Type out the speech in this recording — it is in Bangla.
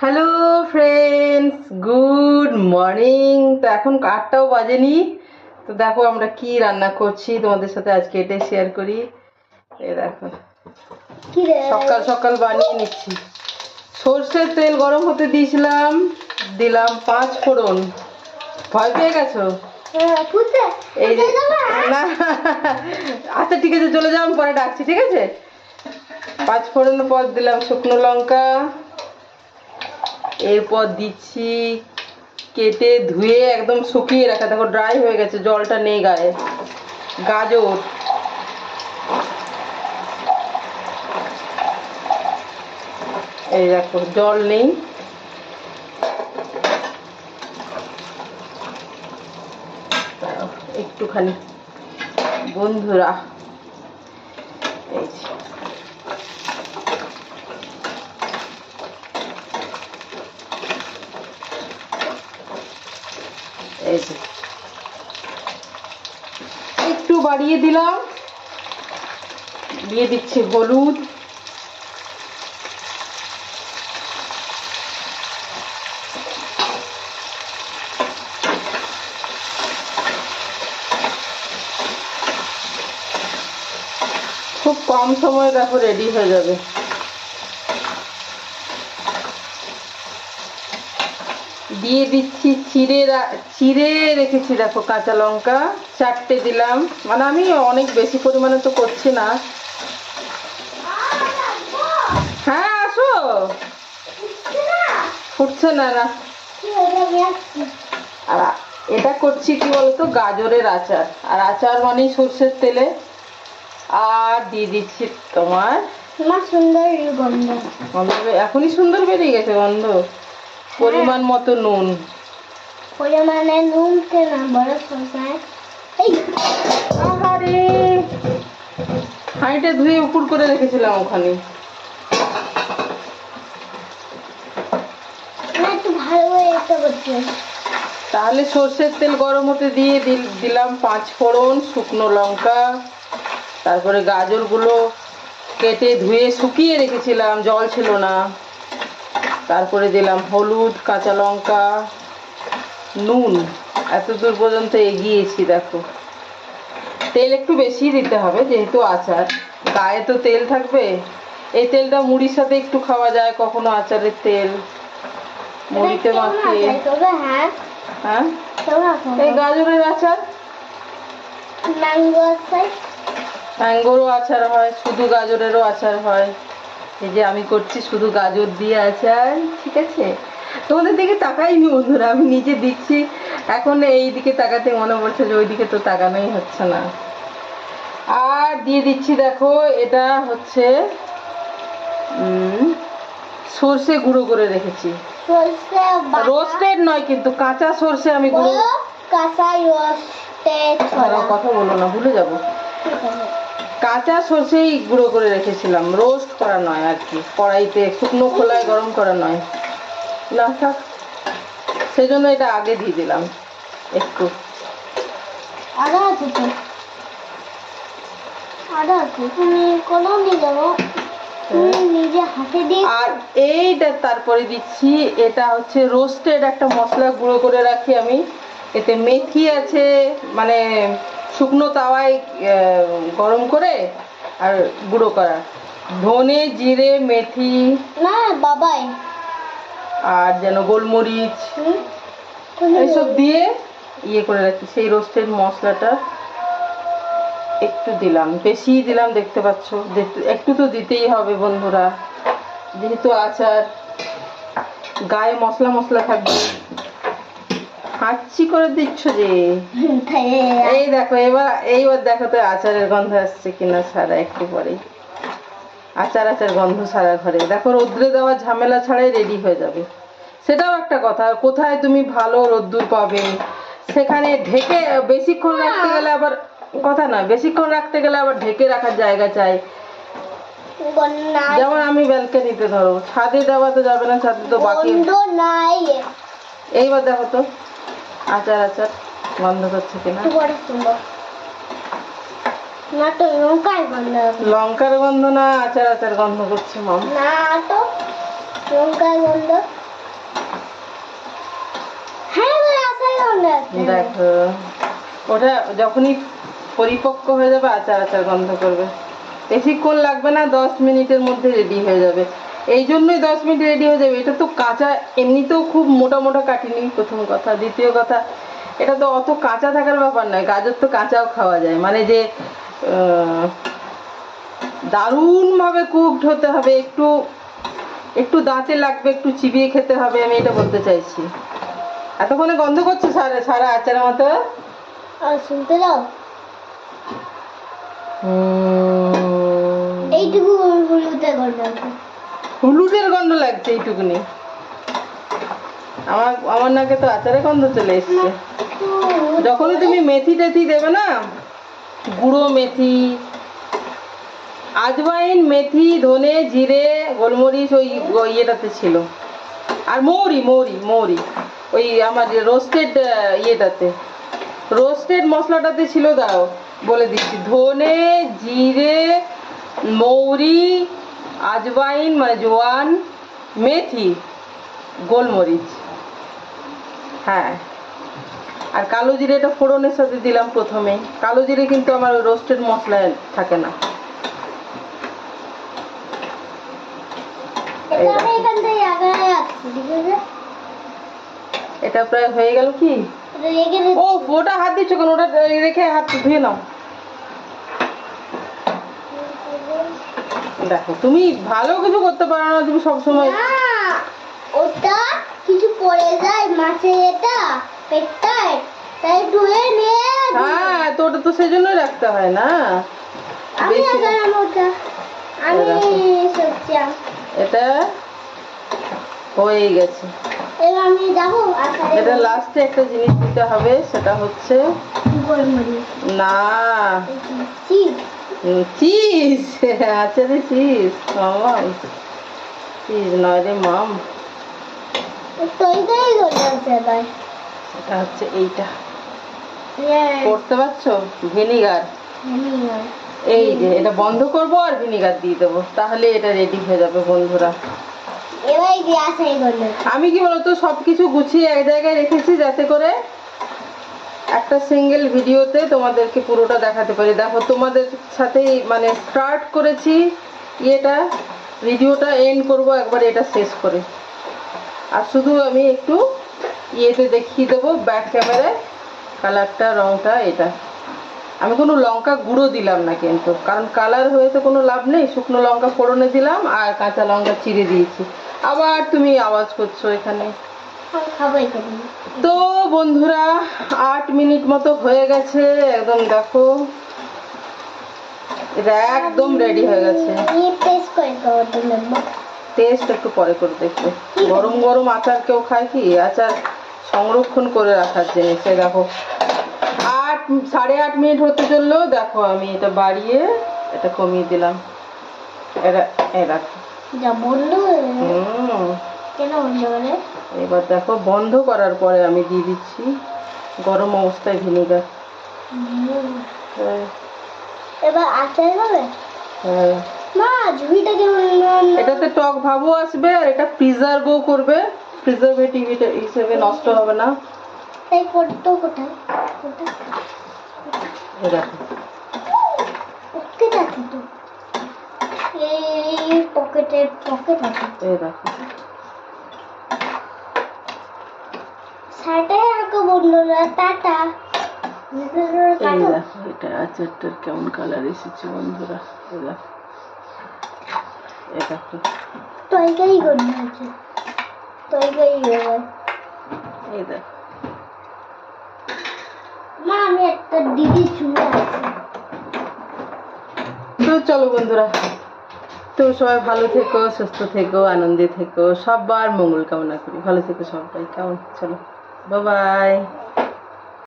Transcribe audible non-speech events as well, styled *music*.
হ্যালো ফ্রেন্ডস গুড মর্নিং তো এখন আটটাও বাজেনি। তো দেখো আমরা কি রান্না করছি তোমাদের সাথে আজকে এটাই শেয়ার করি। এই দেখো। সকাল সকাল বানিয়ে নিচ্ছি। সর্ষের তেল গরম হতে দিয়েছিলাম দিলাম পাঁচ ফোড়ন। ভয় পেয়ে গেছো? হ্যাঁ, এই যে না। আচ্ছা ঠিক আছে চলে যাও আমি পরে ডাকছি ঠিক আছে? পাঁচ ফোড়নের পর দিলাম শুকনো লঙ্কা। এরপর দিচ্ছি কেটে ধুয়ে একদম শুকিয়ে রাখা। দেখো ড্রাই হয়ে গেছে, জলটা নেই গায়ে। গাজর। এই দেখো, জল নেই। একটুখানি। বন্ধুরা যে। একটু বাড়িয়ে দিলাম। দিয়ে দিচ্ছি হলুদ। খুব কম সময়ে দেখো রেডি হয়ে যাবে। দিয়ে দিচ্ছি চিড়ে চিড়ে রেখেছি দেখো কাঁচা লঙ্কা। চারটে দিলাম। মানে আমি অনেক বেশি পরিমাণে তো করছি না। হ্যাঁ আসো। ফুটছে না না? আর এটা করছি কি বলতো? গাজরের আচার। আর আচার মানেই সর্ষের তেলে। আর দিয়ে দিচ্ছি তোমার সুন্দর এখনই সুন্দর বেরিয়ে গেছে গন্ধ। পরিমাণ মতো নুন। পরিমাণে নুন কেনা বড় এই আহারে হাঁড়িটা ধুয়ে উপর করে রেখেছিলাম ওখানে। তাহলে সর্ষের তেল গরম হতে দিয়ে দিল- দিলাম পাঁচ ফোড়ন শুকনো লঙ্কা তারপরে গাজরগুলো কেটে ধুয়ে শুকিয়ে রেখেছিলাম জল ছিল না। তারপরে দিলাম হলুদ কাঁচা লঙ্কা নুন। এত দূর পর্যন্ত এগিয়েছি দেখো। তেল একটু বেশি দিতে হবে যেহেতু আচার। গায়ে তো তেল থাকবে। এই তেলটা মুড়ির সাথে একটু খাওয়া যায় কখনো আচারের তেল। মুড়িতে মাখিয়ে হ্যাঁ? হ্যাঁ? এই গাজরের আচার? ম্যাঙ্গো আছে ম্যাঙ্গোরও আচার হয় শুধু গাজরেরও আচার হয়। এই যে আমি করছি শুধু গাজর দিয়ে আচার ঠিক আছে? তোমাদের দিকে তাকাইনি বন্ধুরা আমি নিজে দিচ্ছি। এখন এই দিকে তাকাতে মনে পড়ছে যে ওই দিকে তো তাকানোই হচ্ছে না। আর দিয়ে দিচ্ছি দেখো এটা হচ্ছে সর্ষে গুঁড়ো করে রেখেছি। রোস্টেড নয় কিন্তু কাঁচা সর্ষে আমি গুঁড়ো কাঁচা কথা বলো না ভুলে যাব। কাঁচা সর্ষেই গুঁড়ো করে রেখেছিলাম। রোস্ট করা নয় আর কি কড়াইতে শুকনো খোলায় গরম করা নয়। না থাক। সেই জন্য এটা আগে দিয়ে দিলাম একটু। আদা আছে তো? আদা আছে তুমি কোনো নিয়ে যাব আর এইটা তারপরে দিচ্ছি এটা হচ্ছে রোস্টেড একটা মশলা গুঁড়ো করে রাখি আমি। এতে মেথি আছে মানে শুকনো তাওয়ায় গরম করে আর গুঁড়ো করা। ধনে জিরে মেথি না বাবাই। আর যেন গোলমরিচ? এইসব দিয়ে ইয়ে করে রাখি। সেই রোস্টেড মশলাটা একটু দিলাম। বেশি দিলাম দেখতে পাচ্ছ। একটু তো দিতেই হবে বন্ধুরা। যেহেতু আচার গায়ে মশলা মশলা থাকবে। হাঁচি করে দিচ্ছ যে? *laughs* এই দেখো এবার এইবার দেখো তো আচারের গন্ধ আসছে কিনা সারা একটু পরেই আচার আচার গন্ধ সারা ঘরে। দেখো রোদ্রে দেওয়া ঝামেলা ছাড়াই রেডি হয়ে যাবে। সেটাও একটা কথা কোথায় তুমি ভালো রোদ্দুর পাবে? সেখানে ঢেকে বেশিক্ষণ রাখতে গেলে আবার কথা নয় বেশিক্ষণ রাখতে গেলে আবার ঢেকে রাখার জায়গা চাই। যেমন আমি ব্যালকানিতে ধরো ছাদে দেওয়া তো যাবে না ছাদে তো বাকি। নাই। এইবার দেখো তো। আচার আচার গন্ধ করছে কিনা? না তো লঙ্কার গন্ধ লঙ্কার গন্ধ না আচার আচার গন্ধ করছে মাম। না তো লঙ্কার গন্ধ। হ্যাঁ, দেখো ওটা যখনই পরিপক্ক হয়ে যাবে আচার আচার গন্ধ করবে। বেশিক্ষণ লাগবে না দশ মিনিটের মধ্যে রেডি হয়ে যাবে। এই জন্যই দশ মিনিট রেডি হয়ে যাবে। এটা তো কাঁচা এমনিতেও খুব মোটা মোটা কাটিনি প্রথম কথা। দ্বিতীয় কথা এটা তো অত কাঁচা থাকার ব্যাপার নয় গাজর তো কাঁচাও খাওয়া যায়। মানে যে দারুণভাবে কুকড হতে হবে একটু একটু দাঁতে লাগবে একটু চিবিয়ে খেতে হবে আমি এটা বলতে চাইছি। এতক্ষণে গন্ধ করছে সারা সারা আচারের মতো? আর শুনতে দাও। এইটুকু হলুদে গন্ধ। হলুদের গন্ধ লাগছে এইটুকুনি। আমার আমার নাকে তো আচারের গন্ধ চলে এসছে। যখনই তুমি মেথি টেথি দেবে না গুঁড়ো মেথি আজওয়াইন মেথি ধনে জিরে গোলমরিচ ওই ওই ইয়েটাতে ছিল। আর মৌরি মৌরি মৌরি ওই আমার রোস্টেড ইয়েটাতে। রোস্টেড মশলাটাতে ছিল দাও বলে দিচ্ছি। ধনে জিরে মৌরি আজওয়াইন মানে জোয়ান মেথি গোলমরিচ। হ্যাঁ। আর কালো জিরেটা ফোড়নের সাথে দিলাম প্রথমে। কালো জিরে কিন্তু আমার রোস্টেড মশলায় থাকে না। এটা প্রায় হয়ে গেল কি? ও ওটা হাত দিচ্ছ কেন? ওটা রেখে হাত ধুয়ে নাও। দেখো তুমি ভালো কিছু করতে পারো না তুমি সবসময় না ওটা কিছু পড়ে যায় মাছের এটা পেটটায় তাই ধুয়ে নিয়ে হ্যাঁ তো ওটা তো সেই রাখতে হয় না। আমি আগালাম ওটা আমি সচ্ছিলাম এটা হয়ে গেছে। এবার আমি আসারে এটা লাস্টে একটা জিনিস দিতে হবে সেটা হচ্ছে না। চিজ চিজ রে চিজ মামাম চিজ নয় রে মাম তৈরি করে আছে এবার এটা হচ্ছে এইটা করতে পারছ ভিনিগার এই যে এটা বন্ধ করব আর ভিনিগার দিয়ে দেবো তাহলে এটা রেডি হয়ে যাবে বন্ধুরা আমি কি বলতো সবকিছু গুছিয়ে এক জায়গায় রেখেছি যাতে করে একটা সিঙ্গেল ভিডিওতে তোমাদেরকে পুরোটা দেখাতে পারি। দেখো, তোমাদের সাথেই মানে স্টার্ট করেছি, ইয়েটা ভিডিওটা এন্ড করব, একবার এটা শেষ করে। আর শুধু আমি একটু ইয়েতে দেখিয়ে দেবো ব্যাক ক্যামেরায় কালারটা রংটা, এটা। আমি কোনো লঙ্কা গুঁড়ো দিলাম না কিন্তু, কারণ কালার হয়ে তো কোনো লাভ নেই, শুকনো লঙ্কা ফোড়নে দিলাম, আর কাঁচা লঙ্কা চিড়ে দিয়েছি। আবার তুমি আওয়াজ করছ এখানে। তো বন্ধুরা আট মিনিট মতো হয়ে গেছে একদম দেখো। এটা একদম রেডি হয়ে গেছে। টেস্ট একটু পরে করে দেখবে। গরম গরম আচার কেউ খায় কি? আচার সংরক্ষণ করে রাখার জিনিস দেখো। আট সাড়ে আট মিনিট হতে চললেও দেখো আমি এটা বাড়িয়ে এটা কমিয়ে দিলাম। এটা এই দেখো। যা বলল। হুম। কেন বলে এবার দেখো বন্ধ করার পরে আমি দিয়ে দিচ্ছি। গরম অবস্থায় ভিনেগার। এবার আচার হবে হ্যাঁ। মা ঝুড়িটা কেমন এটাতে টক ভাবও আসবে আর এটা প্রিজার্ভও করবে। প্রিজারভেটিভ হিসেবে নষ্ট হবে না। তাই করতো কোথায়? কোথায় এই দেখো। পকেট এই পকেটে পকেট আছে। এই দেখো। সাটাই আঁকো বন্ধুরা টাটা। এটা আচারটার কেমন কালার এসেছে বন্ধুরা দেখো। তরকারি করতে আছে তরকারি এই দেখো। মা আমি একটা দিদি চুলে আছে তো চলো বন্ধুরা তো সবাই ভালো থেকো সুস্থ থেকো আনন্দে থেকো সবার মঙ্গল কামনা করি। ভালো থেকো সবাই কেমন? চলো। Bye-bye.